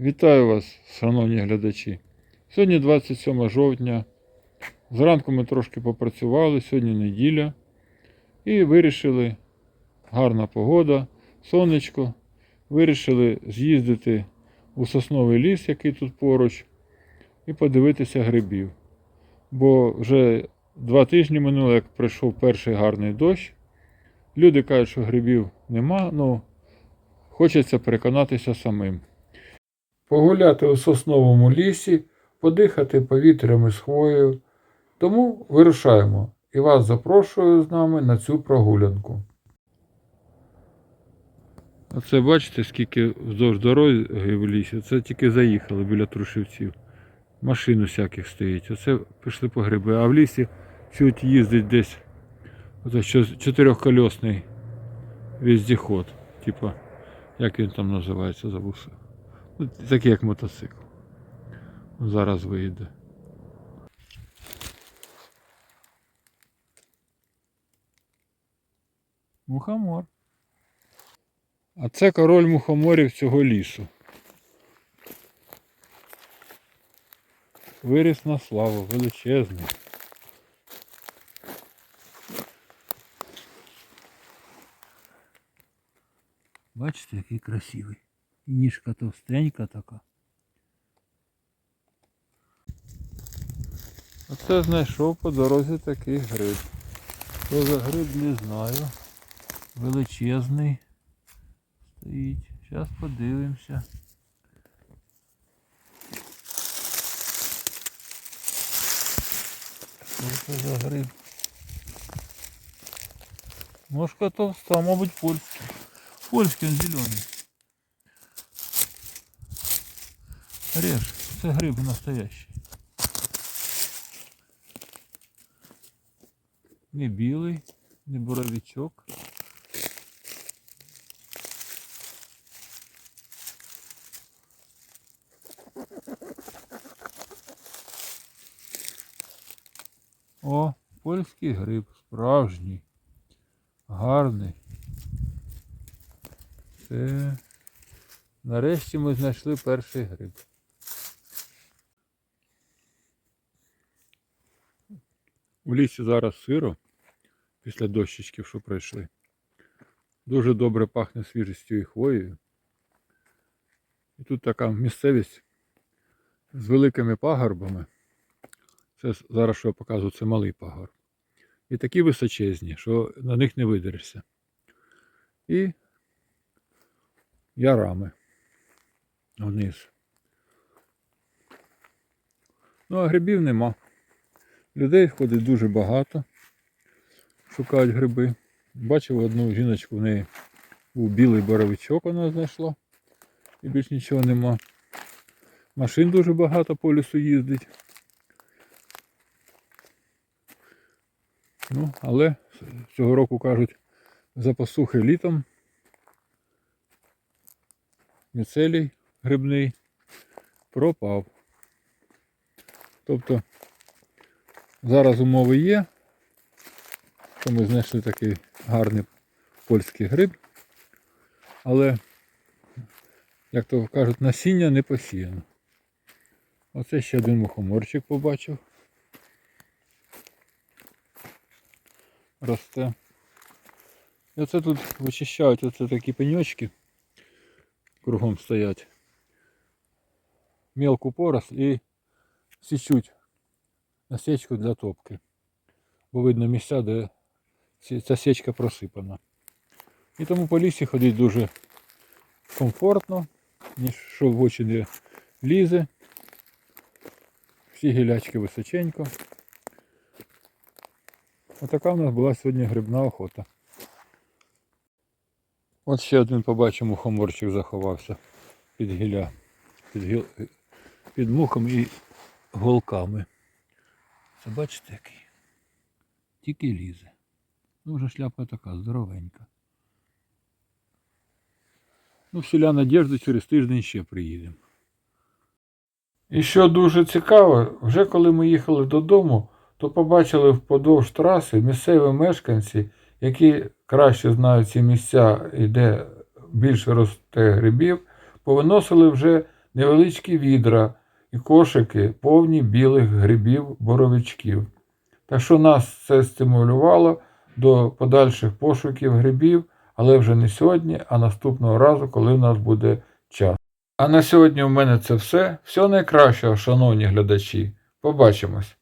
Вітаю вас, шановні глядачі. Сьогодні 27 жовтня. Зранку ми трошки попрацювали, сьогодні неділя. І вирішили, гарна погода, сонечко. Вирішили з'їздити у сосновий ліс, який тут поруч, і подивитися грибів. Бо вже два тижні минуло, як прийшов перший гарний дощ. Люди кажуть, що грибів нема, ну хочеться переконатися самим погуляти у сосновому лісі, подихати повітрям із хвоєю. Тому вирушаємо і вас запрошую з нами на цю прогулянку. Оце бачите, скільки вздовж дороги в лісі. Це тільки заїхали біля Трушівців. Машин усяких стоїть. Оце пішли по гриби. А в лісі чуть їздить десь оце чотирьохкольосний віздіход. Типа, як він там називається, забувся. Такий як мотоцикл. Зараз вийде. Мухомор. А це король мухоморів цього лісу. Виріс на славу, величезний. Бачите, який красивий. Ніжка товстенька така. Оце знайшов по дорозі такий гриб. Що за гриб не знаю. Величезний. Стоїть. Зараз подивимося. Що це за гриб? Ножка товста, мабуть, польський. Польський він зелений. Режь, це гриб настоящий. Не білий, не боровичок. О, польський гриб, справжній, гарний. Це нарешті ми знайшли перший гриб. У лісі зараз сиро, після дощечків, що пройшли. Дуже добре пахне свіжістю і хвоєю. І тут така місцевість з великими пагорбами. Це зараз, що я показую, це малий пагорб. І такі височезні, що на них не видерешся. І ярами вниз. Ну, а грибів нема. Людей ходить дуже багато. Шукають гриби. Бачив одну жіночку, в неї був білий боровичок, вона знайшла. І більш нічого нема. Машин дуже багато по лісу їздить. Ну, але цього року кажуть, запасухи літом. Міцелій грибний пропав. Тобто зараз умови є, що ми знайшли такий гарний польський гриб, але, як то кажуть, насіння не посіяно. Оце ще один мухоморчик побачив. Росте. І оце тут вичищають оце такі пеньочки, кругом стоять. Мелку поросль і січуть насічку для топки. Бо видно місця, де ця січка просипана. І тому по лісі ходить дуже комфортно, ніж що в очі не лізе. Всі гілячки височенько. Отака в нас була сьогодні грибна охота. От ще один побачив мухоморчик заховався під гілля, під, гіл... під мухом і голками. Це бачите який? Тільки лізе. Ну вже шляпа така здоровенька. Ну, вселя надіжду через тиждень ще приїдемо. І що дуже цікаво, вже коли ми їхали додому, то побачили вподовж траси місцеві мешканці, які краще знають ці місця і де більше росте грибів, повиносили вже невеличкі відра і кошики повні білих грибів боровичків. Так що нас це стимулювало до подальших пошуків грибів, але вже не сьогодні, а наступного разу, коли в нас буде час. А на сьогодні у мене це все. Всього найкращого, шановні глядачі. Побачимось!